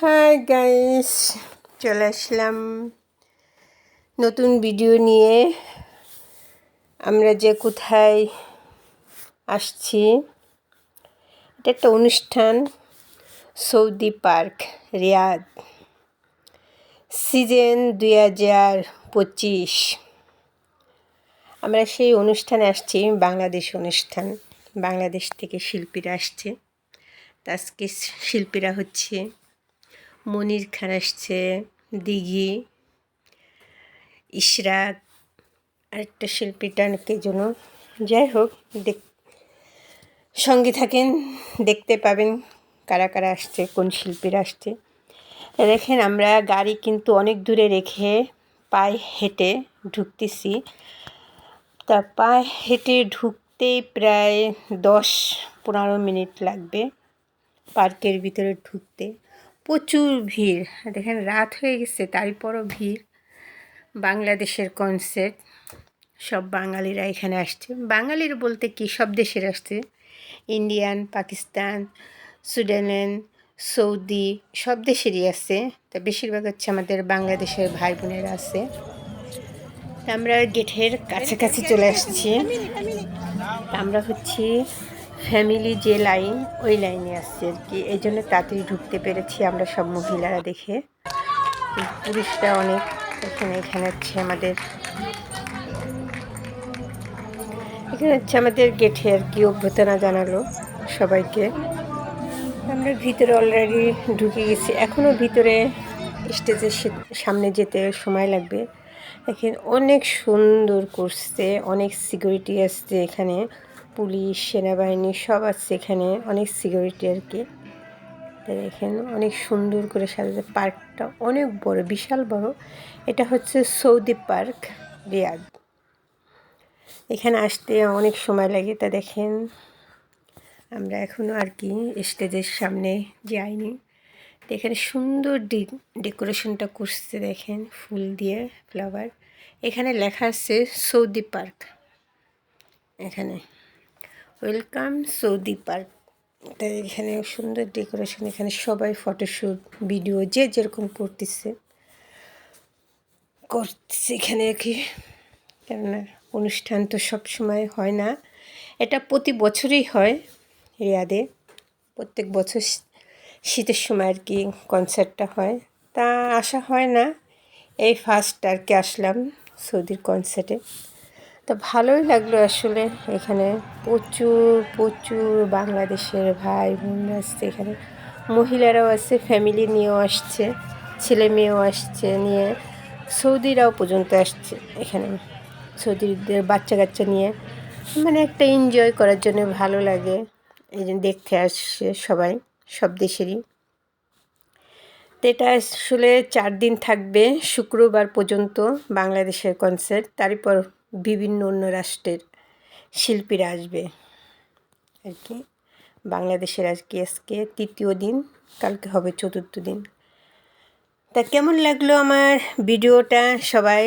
Hi guys চলে আসলাম নতুন video নিয়ে। আমরা যে কোথায় আসছি, এটা একটা অনুষ্ঠান, সৌদি পার্ক, রিয়াদ। সিজন দুই হাজার পঁচিশ। আমরা সেই অনুষ্ঠানে আসছি, বাংলাদেশ অনুষ্ঠান। বাংলাদেশ থেকে শিল্পীরা আসছে। আজকে শিল্পীরা হচ্ছে মনির খান আসছে, দিঘি ইশরাক আরেকটা শিল্পীটা কে যেন। যাই হোক, দেখ, সঙ্গে থাকেন, দেখতে পাবেন কারা কারা আসছে, কোন শিল্পীরা আসছে। দেখেন, আমরা গাড়ি কিন্তু অনেক দূরে রেখে পায়ে হেঁটে ঢুকতেছি। তা পায়ে হেঁটে ঢুকতেই প্রায় দশ পনেরো মিনিট লাগবে পার্কের ভিতরে ঢুকতে। প্রচুর ভিড়। দেখেন, রাত হয়ে গেছে, তারপরও ভিড়। বাংলাদেশের কনসার্ট সব বাঙালিরা এখানে আসছে। বাঙালির বলতে কি, সব দেশের আসছে। ইন্ডিয়ান পাকিস্তান সুইডেন সৌদি সব দেশেরই আছে। তা বেশিরভাগ হচ্ছে আমাদের বাংলাদেশের ভাই বোনেরা আছে আমরা গেটের কাছাকাছি চলে আসছি। আমরা হচ্ছি ফ্যামিলি যে লাইন ওই লাইনে আসছে আর কি। এই জন্য তাড়াতাড়ি ঢুকতে পেরেছি আমরা সব মহিলারা দেখে। পুরুষরা অনেক এখানে এখানে হচ্ছে আমাদের। এখানে হচ্ছে আমাদের গেটে আর কি অভ্যর্থনা জানালো সবাইকে। আমরা ভিতরে অলরেডি ঢুকে গেছি। এখনও ভিতরে স্টেজের সামনে যেতে সময় লাগবে। এখানে অনেক সুন্দর করছে, অনেক সিকিউরিটি আসছে এখানে। পুলিশ, সেনাবাহিনী সব আছে এখানে, অনেক সিকিউরিটি আর কি। দেখেন, অনেক সুন্দর করে সাজাতে, পার্কটা অনেক বড়, বিশাল বড়। এটা হচ্ছে সৌদি পার্ক, রিয়াদ। এখানে আসতে অনেক সময় লাগে, তা দেখেন। আমরা এখনও আর কি স্টেজের সামনে যাইনি। এখানে সুন্দর ডি, ডেকোরেশনটা করছে, দেখেন, ফুল দিয়ে, ফ্লাওয়ার। এখানে লেখা আছে সৌদি পার্ক। এখানে। ওয়েলকাম সৌদি পার্ক তাই এখানে সুন্দর ডেকোরেশন এখানে সবাই ফটোশ্যুট ভিডিও যে যেরকম করতেছে। করতেছে এখানে আর কি। কেননা অনুষ্ঠান তো সব সময় হয় না। এটা প্রতি বছরই হয় রিয়াদে। প্রত্যেক বছর শীতের সময় আর কি কনসার্টটা হয়। তা আসা হয় না। এই ফার্স্ট আর কি আসলাম সৌদির কনসার্টে তো ভালোই লাগল আসলে এখানে। প্রচুর প্রচুর বাংলাদেশের ভাই বোনরা আসছে এখানে। মহিলারাও আছে ফ্যামিলি নিয়েও আসছে ছেলে মেয়েও আসছে নিয়ে। সৌদিরাও পর্যন্ত আসছে এখানে। সৌদিদের বাচ্চা কাচ্চা নিয়ে। মানে একটা এনজয় করার জন্য ভালো লাগে। এই জন্য দেখতে আসছে সবাই, সব দেশেরই। তো এটা আসলে চার দিন থাকবে, শুক্রবার পর্যন্ত বাংলাদেশের কনসার্ট তারপর বিভিন্ন অন্য রাষ্ট্রের শিল্পীরা আসবে আর কি। বাংলাদেশের আজকে আজকে তৃতীয় দিন, কালকে হবে চতুর্থ দিন। তা কেমন লাগল আমার ভিডিওটা? সবাই